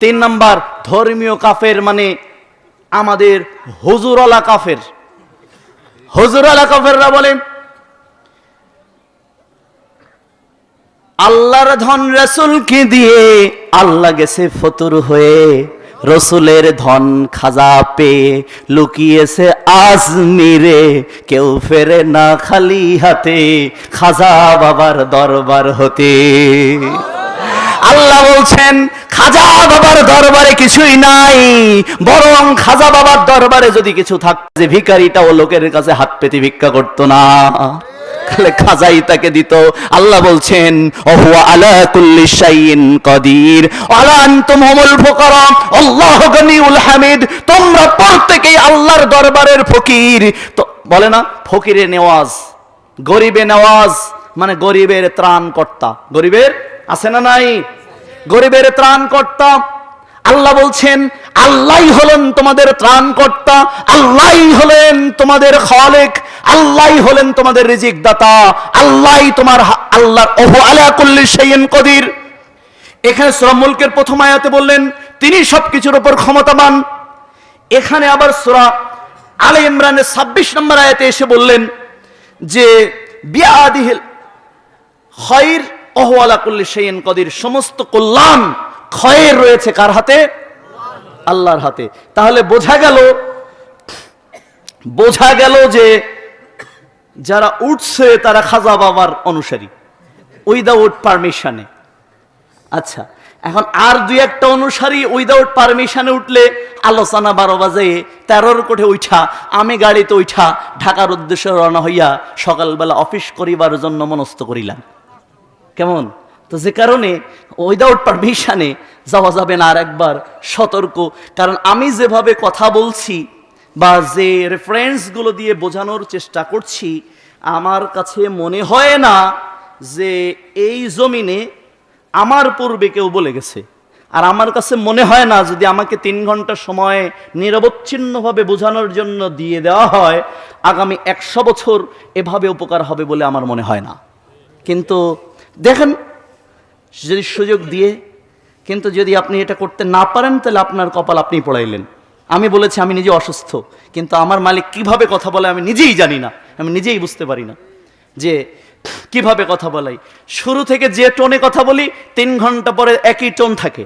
তিন নাম্বার, ধর্মীয় কাফের মানে আমাদের হুজুরওয়ালা কাফের। হুজুরওয়ালা কাফেররা বলে আল্লাহর ধন রসুলকে দিয়ে আল্লাহ গেছে ফতুর হয়ে, রসুলের ধন খাজা পেয়ে লুকিয়েছে আজ আজমিরে। কেউ ফেরে না খালি হাতে, খাজা বাবার দরবার হতে। আল্লাহ বলছেন, খাজা বাবার দরবারে কিছুই নাই, বরং খাজা বাবার দরবারে যদি কিছু থাকতো যে ভিকারিটাও লোকের কাছে হাত পেতে ভিক্ষা করতো না। খাজাই তাকে দিত। আল্লাহ বলছেন ওহুয়া হামিদ। তোমরা প্রত্যেকেই আল্লাহর দরবারের ফকির। তো বলে না, ফকিরে নেওয়াজ, গরিবে নেওয়াজ। মানে গরিবের ত্রাণ কর্তা গরিবের আছে না নাই? গরিবের ত্রাণ কর্তা আল্লাহ বলছেন আল্লাহ হলেন তোমাদের ত্রাণকর্তা আল্লাহ হলেন তোমাদের খালেক আল্লাহ হলেন তোমাদের রিজিক দাতা আল্লাহ তোমার হা- আল্লাহর ওহু আলা কুল্লি শাইইন কদির। এখানে সূরা মুলকের প্রথম আয়াতে বললেন, তিনি সবকিছুর উপর ক্ষমতাবান। এখানে আবার সূরা আলে ইমরানের 26 নম্বর আয়াতে এসে বললেন যে, বিআদিহিল খয়ের অহওয়ালা কুল্লি শাইইন কদির, সমস্ত কল্যাণ ক্ষয়ের রয়েছে কার হাতে? আল্লাহর হাতে। তাহলে বোঝা গেল বোঝা গেল যে যারা উঠছে তারা খাজা বাবার অনুসারী উইদাউট পারমিশনে আচ্ছা এখন আর দুই একটা অনুসারী উইদাউট পারমিশনে উঠলে আলোচনা বারো বাজে, তেরোর কোঠে উঠা আমি গাড়িতে উঠা ঢাকার উদ্দেশ্যে রওনা হইয়া সকালবেলা অফিস করিবার জন্য মনস্থ করিলাম। কেমন? তো যে কারণে উইদাউট পারমিশনে যাওয়া যাবে না আর একবার সতর্ক। কারণ আমি যেভাবে কথা বলছি বা যে রেফারেন্সগুলো দিয়ে বোঝানোর চেষ্টা করছি, আমার কাছে মনে হয় না যে এই জমিনে আমার পূর্বে কেউ বলে গেছে। আর আমার কাছে মনে হয় না যদি আমাকে তিন ঘণ্টা সময় নিরবচ্ছিন্নভাবে বোঝানোর জন্য দিয়ে দেওয়া হয়, আগামী একশো বছর এভাবে উপকার হবে বলে আমার মনে হয় না। কিন্তু দেখেন, যদি সুযোগ দিয়ে, কিন্তু যদি আপনি এটা করতে না পারেন, তাহলে আপনার কপাল আপনি পড়াইলেন। আমি বলেছি, আমি নিজে অসুস্থ, কিন্তু আমার মালিক কীভাবে কথা বলে, আমি নিজেই জানি না, আমি নিজেই বুঝতে পারি না যে কীভাবে কথা বলাই। শুরু থেকে যে টোনে কথা বলি, তিন ঘণ্টা পরে একই টোন থাকে।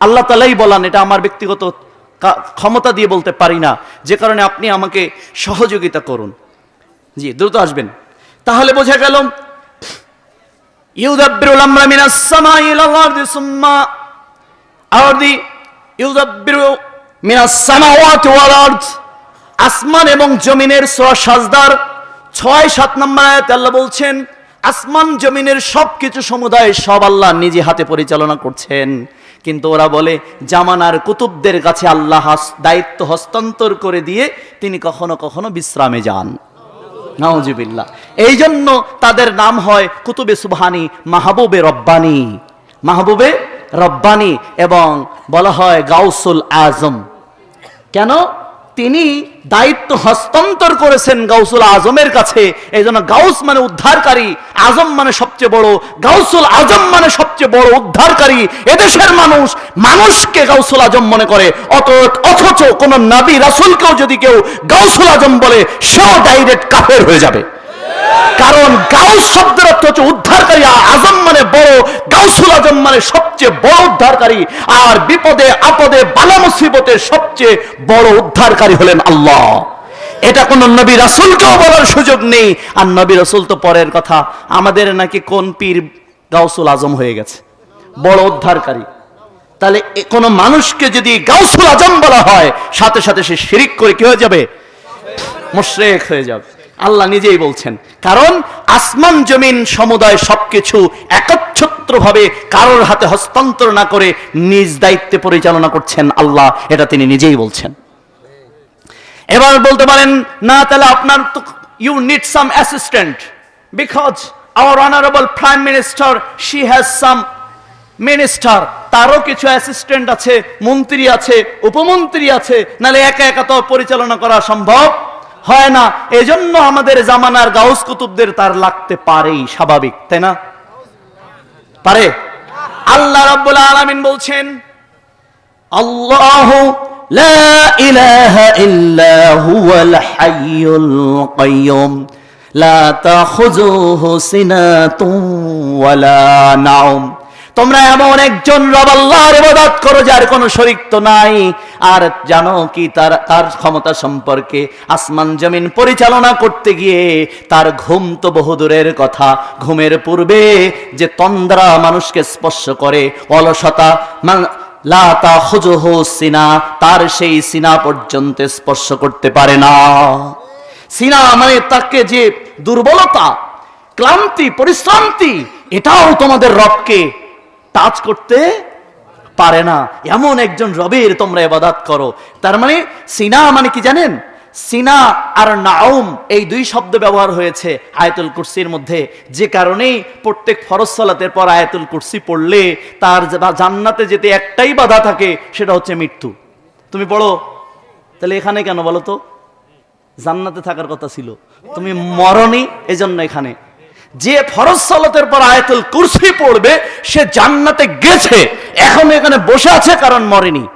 আল্লাহ তালাই বলান, এটা আমার ব্যক্তিগত ক্ষমতা দিয়ে বলতে পারি না, যে কারণে আপনি আমাকে সহযোগিতা করুন। জি, দ্রুত আসবেন। তাহলে বোঝা গেল আসমান এবং জমিনের সওয়া সাজদার ছয়, সাত নম্বর আয়াত আল্লাহ বলছেন, আসমান, জমিনের সবকিছু সমুদায় সব আল্লাহ নিজে হাতে পরিচালনা করছেন। কিন্তু ওরা বলে, জামানার কুতুবদের কাছে আল্লাহ দায়িত্ব হস্তান্তর করে দিয়ে তিনি কখনো কখনো বিশ্রামে যান। নাউজুবিল্লাহ। এই জন্য তাদের নাম হয় কুতুবে সুবহানি মাহবুবে রব্বানি। মাহবুবে রব্বানি এবং বলা হয় গাউসুল আজম। কেন? তিনি দায়িত্ব হস্তান্তর করেছেন গাউসুল আজমের কাছে। এই জন্য গাউস মানে উদ্ধারকারী, আজম মানে সবচেয়ে বড়, গাউসুল আজম মানে সবচেয়ে বড় উদ্ধারকারী। এদেশের মানুষ মানুষকে গাউসুল আজম মনে করে অত অথচ কোন নবী রাসুলকেও যদি কেউ গাউসুল আজম বলে সেও ডাইরেক্ট কাফের হয়ে যাবে। কারণ গাউস শব্দের অর্থ হচ্ছে উদ্ধারকারী আজম মানে বড়, গাউসুল আজম মানে সবচেয়ে বড় উদ্ধারকারী। আর বিপদে, আপদে, বালা মুসিবতে সবচেয়ে বড় উদ্ধারকারী হলেন আল্লাহ। এটা কোন নবী রাসুলকেও বলার সুযোগ নেই। আর নবী রাসুল তো পরের কথা। আমাদের নাকি কোন পীর গাউসুল আজম হয়ে গেছে। বড় উদ্ধারকারী। তাহলে কোনো মানুষকে যদি গাউসুল আজম বলা হয়, সাথে সাথে সে শিরিক করে কি হয়ে যাবে? মুশরেক হয়ে যাবে। আল্লাহ নিজেই বলছেন, কারণ আসমান, জমিন, সমুদায় সবকিছু একচ্ছত্র ভাবে কারোর হাতে হস্তান্তর না করে নিজ দায়িত্বে পরিচালনা করছেন আল্লাহ। এটা তিনি নিজেই বলছেন। এবার বলতে পারেন, না, তাহলে আপনার you need some assistant because our honourable prime minister she has some minister তারও কিছু অ্যাসিস্ট্যান্ট আছে, মন্ত্রী আছে, উপমন্ত্রী আছে নালে একা একা তো পরিচালনা করা সম্ভব হয় না। এজন্য আমাদের জামানার গাউস কুতুবদের তার লাগতে পারেই স্বাভাবিক, তাই না? পারে? আল্লাহ রাব্বুল আলামিন বলছেন, আল্লাহু لا إله إلا هو الحي القيوم لا تأخذه سنة ولا نوم তোমরা এমন একজন রব আল্লাহর ইবাদত করো যার কোনো শরিক তো নাই আর জানো কি তার তার ক্ষমতা সম্পর্কে আসমান জমিন পরিচালনা করতে গিয়ে তার ঘুম তো বহুদূরের কথা ঘুমের পূর্বে যে তন্দ্রা মানুষকে স্পর্শ করে অলসতা মান- লা তাখুযুহু সিনা, তার সেই সিনা পর্যন্ত স্পর্শ করতে পারে না। সিনা মানে তাকে যে দুর্বলতা, ক্লান্তি, পরিশ্রান্তি, এটাও তোমাদের রবকে টাচ করতে পারে না। এমন একজন রবের তোমরা এবাদাত করো। তার মানে সিনা মানে কি জানেন? সিনা আর নাউম এই দুই শব্দ ব্যবহার হয়েছে আয়াতুল কুরসির মধ্যে। যে কারণেই প্রত্যেক ফরজ সালাতের পর আয়াতুল কুরসি পড়লে তার জান্নাতে যেতে একটাই বাধা থাকে, সেটা হচ্ছে মৃত্যু। তুমি পড়ো। তাহলে এখানে কেন বলো তো? জান্নাতে থাকার কথা ছিল। তুমি মরনি এজন্য এখানে। যে ফরজ সালাতের পর আয়াতুল কুরসি পড়বে, সে জান্নাতে গেছে। এখন এখানে বসে আছে কারণ মরেনি।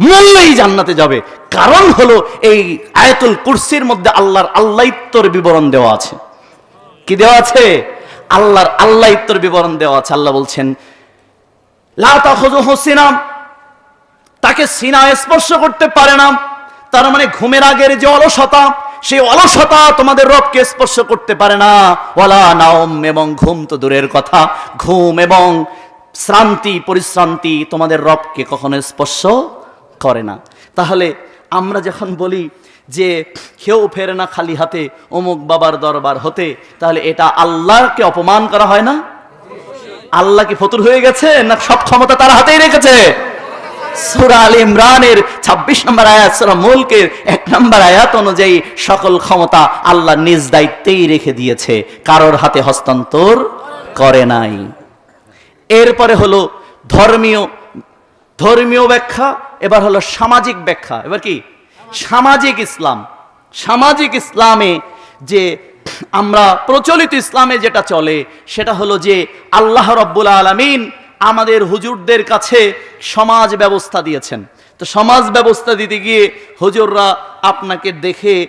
মরলেই জান্নাতে যাবে। কারণ হলো এই আয়াতুল কুরসির মধ্যে আল্লাহর আল্লাহিত্বর বিবরণ দেওয়া আছে। কি দেওয়া আছে? আল্লাহর আল্লাহিত্বর বিবরণ দেওয়া আছে। আল্লাহ বলছেন সিনাম তাকে সিনা স্পর্শ করতে পারে না। তার মানে ঘুমের আগের যে অলসতা, সেই অলসতা তোমাদের রবকে স্পর্শ করতে পারে না। ওয়ালা নাওম এবং ঘুম তো দূরের কথা। ঘুম এবং শ্রান্তি, পরিশ্রান্তি তোমাদের রবকে কখনো স্পর্শ করে না। তাহলে আমরা যখন বলি যে কেউ ফেরে না খালি হাতে অমুক বাবার দরবার হতে, তাহলে এটা আল্লাহকে অপমান করা হয় না? আল্লাহ কি ফতুর হয়ে গেছে না সব ক্ষমতা তার হাতেই রেখেছে? ইমরানের ২৬ নম্বর আয়াত মুলকের এক নম্বর আয়াত অনুযায়ী সকল ক্ষমতা নিজ দায়িত্বেই রেখে দিয়েছে, কারোর হাতে হস্তান্তর করে নাই। এরপরে হলো ধর্মীয় ধর্মীয় ব্যাখ্যা। এবার হলো সামাজিক ব্যাখ্যা। এবার কি? সামাজিক ইসলাম। সামাজিক ইসলামে যে আমরা প্রচলিত ইসলামে যেটা চলে, সেটা হলো যে আল্লাহ রব্বুল আলমিন আমাদের হুজুরদের কাছে সমাজ ব্যবস্থা দিয়েছেন। তো সমাজ ব্যবস্থা দিতে গিয়ে হুজুররা আপনাকে দেখে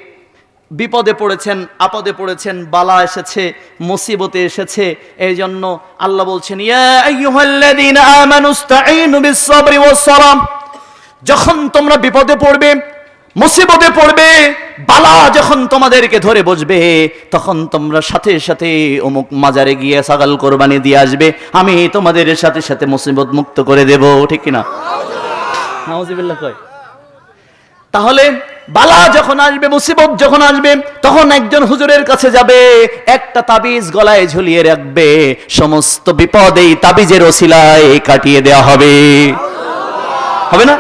বিপদে পড়েছেন, আপদে পড়েছেন, বালা এসেছে, মুসিবতে এসেছে। এই জন্য আল্লাহ বলছেন, ইয়া আইয়ুহাল্লাযীনা আমানুস্তাঈনু বিস-সাবরি ওয়াস-সালাম। যখন তোমরা বিপদে পড়বে, মুসিবতে পড়বে, বালা যখন তোমাদেরকে ধরে বসবে, তখন তোমরা সাথে সাথে অমুক মাজারে গিয়ে সাগাল কোরবানি দিয়ে আসবে। আমি তোমাদের সাথে সাথে মুসিবত মুক্ত করে দেব, ঠিক কিনা? তাহলে বালা যখন আসবে, মুসিবত যখন আসবে, তখন একজন হুজুরের কাছে যাবে, একটা তাবিজ গলায় ঝুলিয়ে রাখবে। সমস্ত বিপদ এই তাবিজের ওসিলায় কাটিয়ে দেওয়া হবে। হবে না?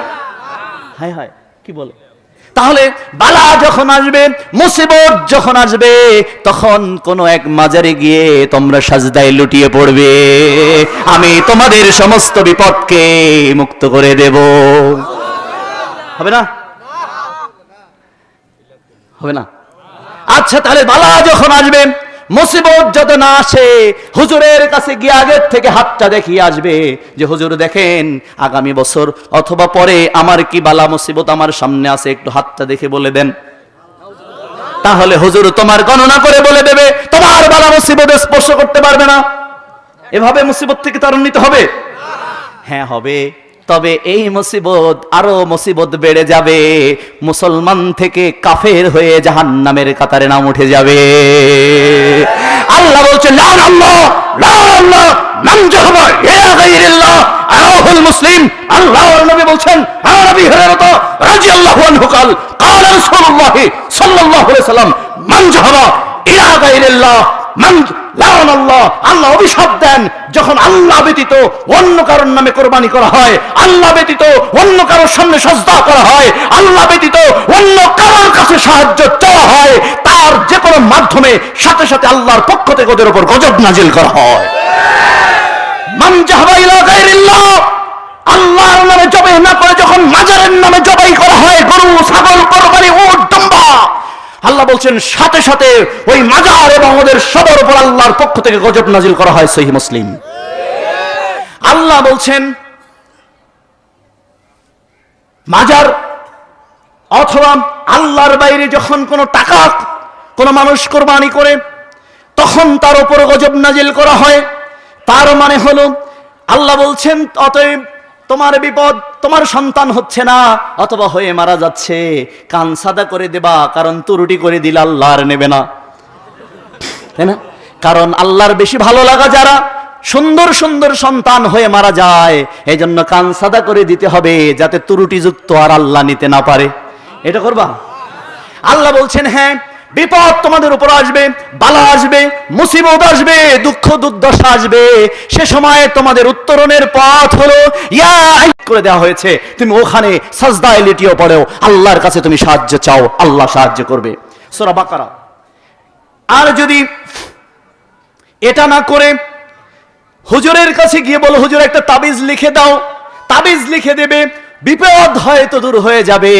হায় হায়, কি বলে? তাহলে বালা যখন আসবে, মুসিবত যখন আসবে, তখন কোন এক মাজারে গিয়ে তোমরা সাজদায় লুটিয়ে পড়বে। আমি তোমাদের সমস্ত বিপদকে মুক্ত করে দেব। হবে না? হবে না? আচ্ছা তাহলে বালা যখন আসবে মুসিবত যত না আসে, হুজুরের কাছে গিয়ে আগের থেকে হাতটা দেখিয়ে আসবে যে, হুজুর দেখেন, আগামী বছর অথবা পরে আমার কি বালা মুসিবত আমার সামনে আছে, একটু হাতটা দেখে বলে দেন। তাহলে হুজুর তোমার গণনা করে বলে দেবে, তোমার বালা মুসিবত স্পর্শ করতে পারবে না। এভাবে মুসিবত থেকে তারণিত হবে? হ্যাঁ হবে। তবে এই মুসিবত আরও মুসিবত বেড়ে যাবে। মুসলমান থেকে কাফের হয়ে জাহান নামের কাতারে নাম উঠে যাবে। আল্লাহ বলছে মুসলিম। আল্লাহ বলছেন আল্লাহ সাল্লাম মান আল্লাহ অভিশাপ দেন যখন আল্লাহ ব্যতীত অন্য কারোর নামে কোরবানি করা হয়। আল্লাহ ব্যতীত অন্য কারোর সামনে সজদা করা হয়। আল্লাহ ব্যতীত অন্য কারোর কাছে সাহায্য চাওয়া হয়। তার যে কোনো মাধ্যমে সাথে সাথে আল্লাহর পক্ষ থেকে ওদের উপর গজব নাজিল করা হয়। আল্লাহর নামে জবাই না করে যখন মাজারের নামে জবাই করা হয়, গরু, ছাগল, কোরবানি, উট, দুম্বা আল্লাহ বলছেন, সাথে সাথে ওই মাজার এবং ওদের সবার উপর আল্লাহর পক্ষ থেকে গজব নাজিল করা হয় সহি মুসলিম। আল্লাহ বলছেন, মাজার অথবা আল্লাহর বাইরে যখন কোনো টাকা, কোনো মানুষ কোরবানি করে, তখন তার উপর গজব নাজিল করা হয়। তার মানে হলো, আল্লাহ বলছেন, অতএব তোমার বিপদ তোমার সন্তান হচ্ছে না, অথবা হয়ে মারা যাচ্ছে। কান সাদা করে দেবা, কারণ তুরুটি করে দিলে আল্লাহ আর নেবে না। তাই না? কারণ আল্লাহর বেশি ভালো লাগা যারা, সুন্দর সুন্দর সন্তান হয়ে মারা যায় এই জন্য কান সাদা করে দিতে হবে, যাতে ত্রুটিযুক্ত আর আল্লাহ নিতে না পারে। এটা করবা? আল্লাহ বলছেন হ্যাঁ বিপদ তোমাদের উপর আসবে, বালা আসবে, মুসিবত আসবে, দুঃখ দুর্দশা আসবে। সে সময় তোমাদের উত্তরণের পথ হলো করে দেওয়া হয়েছে। তুমি ওখানে সাজদায় লিটিও পড়েও, আল্লাহর কাছে তুমি সাহায্য চাও, আল্লাহ সাহায্য করবে। সোরা বাকারা। আর যদি এটা না করে, হুজুরের কাছে গিয়ে বলো, হুজুর, একটা তাবিজ লিখে দাও। তাবিজ লিখে দেবে বিপদ হয়তো দূর হয়ে যাবে,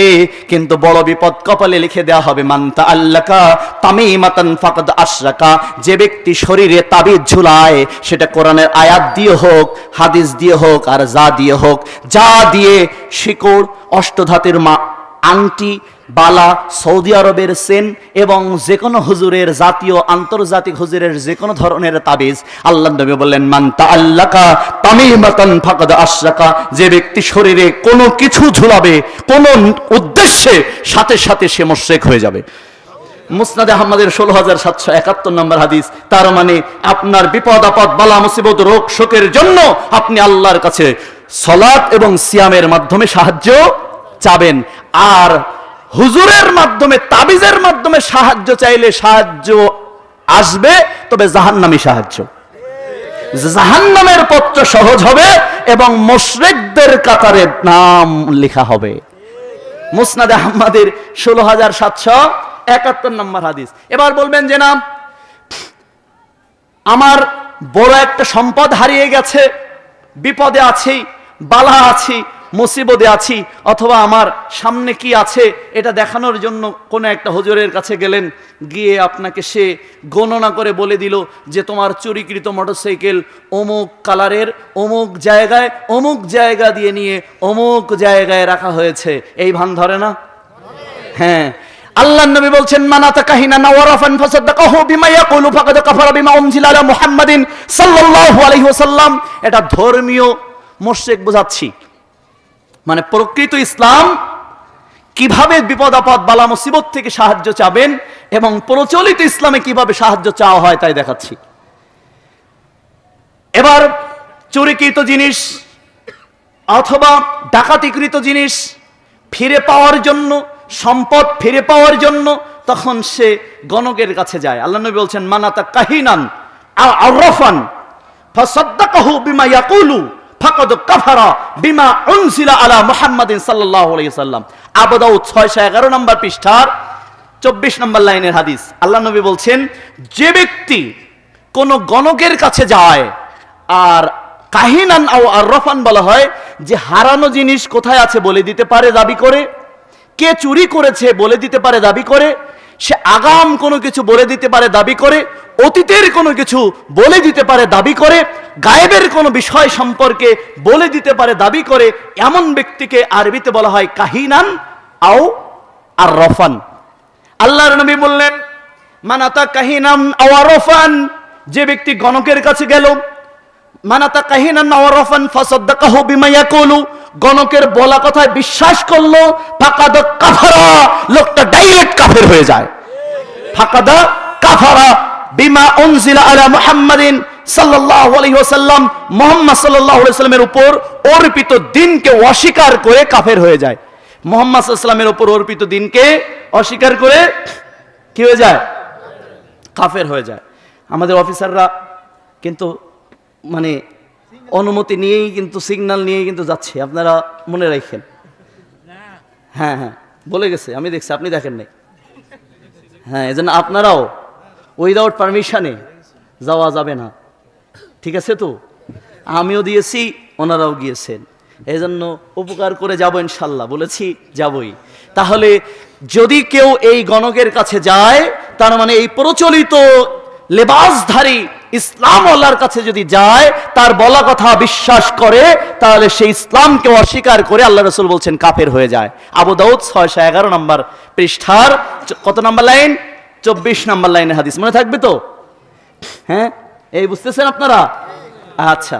কিন্তু বড় বিপদ কপালে লিখে দেওয়া হবে মান্তা আল্লাকা তামিমাতান ফাকাদ আশরাকা। যে ব্যক্তি শরীরে তাবিজ ঝুলায়, সেটা কোরআনের আয়াত দিয়ে হোক, হাদিস দিয়ে হোক, আর যা দিয়ে হোক, যা দিয়ে শিকড় অষ্টধাতের মা আংটি, বালা, সৌদি আরবের সেন এবং যে কোনো হুজুরের জাতীয়, আন্তর্জাতিক হুজুরের যে কোনো ধরনের তাবিজ আল্লাহ নবী বললেন, মান তাআল্লাকা তামিমাতান ফাকাদ আশরাকা যে ব্যক্তি শরীরে কোনো কিছু ঝুলাবে, কোনো উদ্দেশ্যে সাথে সাথে সে মুশরিক হয়ে যাবে। মুসনাদে আহমদের ষোলো হাজার সাতশো একাত্তর নম্বর হাদিস, তার মানে আপনার বিপদ, আপদ, বালা, মুসিবত, রোগ, শোকের জন্য আপনি আল্লাহর কাছে সলাৎ এবং সিয়ামের মাধ্যমে সাহায্য চাবেন। আর হুজুরের মাধ্যমে, তাবিজের মাধ্যমে সাহায্য চাইলে সাহায্য আসবে, তবে জাহান্নামী সাহায্য। জাহান্নামের পত্র সহজ হবে এবং মোশরেকদের কাতারে নাম লেখা হবে। মুসনাদে আহমদের ষোলো হাজার সাতশো একাত্তর নম্বর হাদিস। এবার বলবেন যে, না, আমার বড় একটা সম্পদ হারিয়ে গেছে, বিপদে আছি, বালা আছি মুসিবদে আছি, অথবা আমার সামনে কি আছে, এটা দেখানোর জন্য কোনো একটা হুজুরের কাছে গেলেন, গিয়ে আপনাকে সে গণনা করে বলে দিল যে তোমার চুরিকৃত মোটরসাইকেল অমুক কালারের, অমুক জায়গায়, অমুক জায়গা দিয়ে নিয়ে, অমুক জায়গায় রাখা হয়েছে। এই ভান ধরে না? হ্যাঁ। আল্লাহ নবী বলছেন, মানাতা কাহিনা নাওয়ারাফান ফাসাদাকাহু বিমা ইয়াকুলু ফাকাদ কাফারা বিমা উনজিলা আলা মুহাম্মাদিন সাল্লাল্লাহু আলাইহি ওয়াসাল্লাম। এটা ধর্মীয় মুশরিক বোঝাচ্ছি। মানে প্রকৃত ইসলাম কীভাবে বিপদ আপদ বালা মুসিবত থেকে সাহায্য চাবেন এবং প্রচলিত ইসলামে কীভাবে সাহায্য চাওয়া হয় তাই দেখাচ্ছি। এবার চুরিকৃত জিনিস অথবা ডাকাতিকৃত জিনিস ফিরে পাওয়ার জন্য, সম্পদ ফিরে পাওয়ার জন্য তখন সে গণকের কাছে যায়। আল্লাহ নবী বলছেন, মানাতা কাহিনান আরফান ফাসাদ্দাকাহু বিমা ইয়াকুলু। ফাকাদ কাফারা বিমা উনজিলা আলা মুহাম্মাদিন সাল্লাল্লাহু আলাইহি সাল্লাম আবু দাউদ 611 নম্বর পৃষ্ঠার 24 নম্বর লাইনের হাদিস। আল্লাহ নবী বলছেন, যে ব্যক্তি কোন গণকের কাছে যায়, আর কাহিনান আও আরফান বলা হয়, যে হারানো জিনিস কোথায় আছে বলে দিতে পারে দাবি করে, কে চুরি করেছে বলে দিতে পারে দাবি করে সে আগাম কোনো কিছু বলে দিতে পারে, দাবি করে। অতীতের কোনো কিছু বলে দিতে পারে, দাবি করে। গায়েবের কোনো বিষয় সম্পর্কে বলে দিতে পারে, দাবি করে। এমন ব্যক্তিকে আরবিতে বলা হয় কাহিনান আও আর রফান। আল্লাহর নবী বললেন মানাতা কাহিনাম আওয়ারফান যে ব্যক্তি গণকের কাছে গেল ইয়াকুলু। গণকের বলা কথায় বিশ্বাস করল, ফাকাদ কাফারা, লোকটা ডাইরেক্ট কাফের হয়ে যায়। ফাকাদা কাফারা বিমা উনজিলা আলা মুহাম্মাদিন উপর অর্পিত দিনকে অস্বীকার করে কাফের হয়ে যায়। মুহাম্মদ উপর অর্পিত দিনকে অস্বীকার করে কি হয়ে যায়? কাফের হয়ে যায়। আমাদের অফিসাররা কিন্তু মানে অনুমতি নিয়েই কিন্তু সিগন্যাল নিয়েই কিন্তু যাচ্ছে। আপনারা মনে রাখেন। হ্যাঁ হ্যাঁ। বলে গেছে, আমি দেখছি, আপনি দেখেন নাই। হ্যাঁ এজন্য আপনারাও উইদাউট পারমিশনে যাওয়া যাবে না। ঠিক আছে তো? আমিও দিয়েছি, ওনারাও গিয়েছেন। এই জন্য উপকার করে যাব ইনশাল্লাহ, বলেছি যাবই। তাহলে যদি কেউ এই গণকের কাছে যায়, তার মানে এই প্রচলিত লেবাসধারী ইসলাম আল্লাহর কাছে যদি যায়, তার বলা কথা বিশ্বাস করে, তাহলে সেই ইসলামকে অস্বীকার করে আল্লাহ রসুল বলছেন কাফের হয়ে যায়। আবু দাউদ ছয়শো এগারো নম্বর পৃষ্ঠার, কত নম্বর লাইন? চব্বিশ নম্বর লাইনে হাদিস। মনে থাকবে তো? হ্যাঁ? এই বুঝতেছেন আপনারা? আচ্ছা।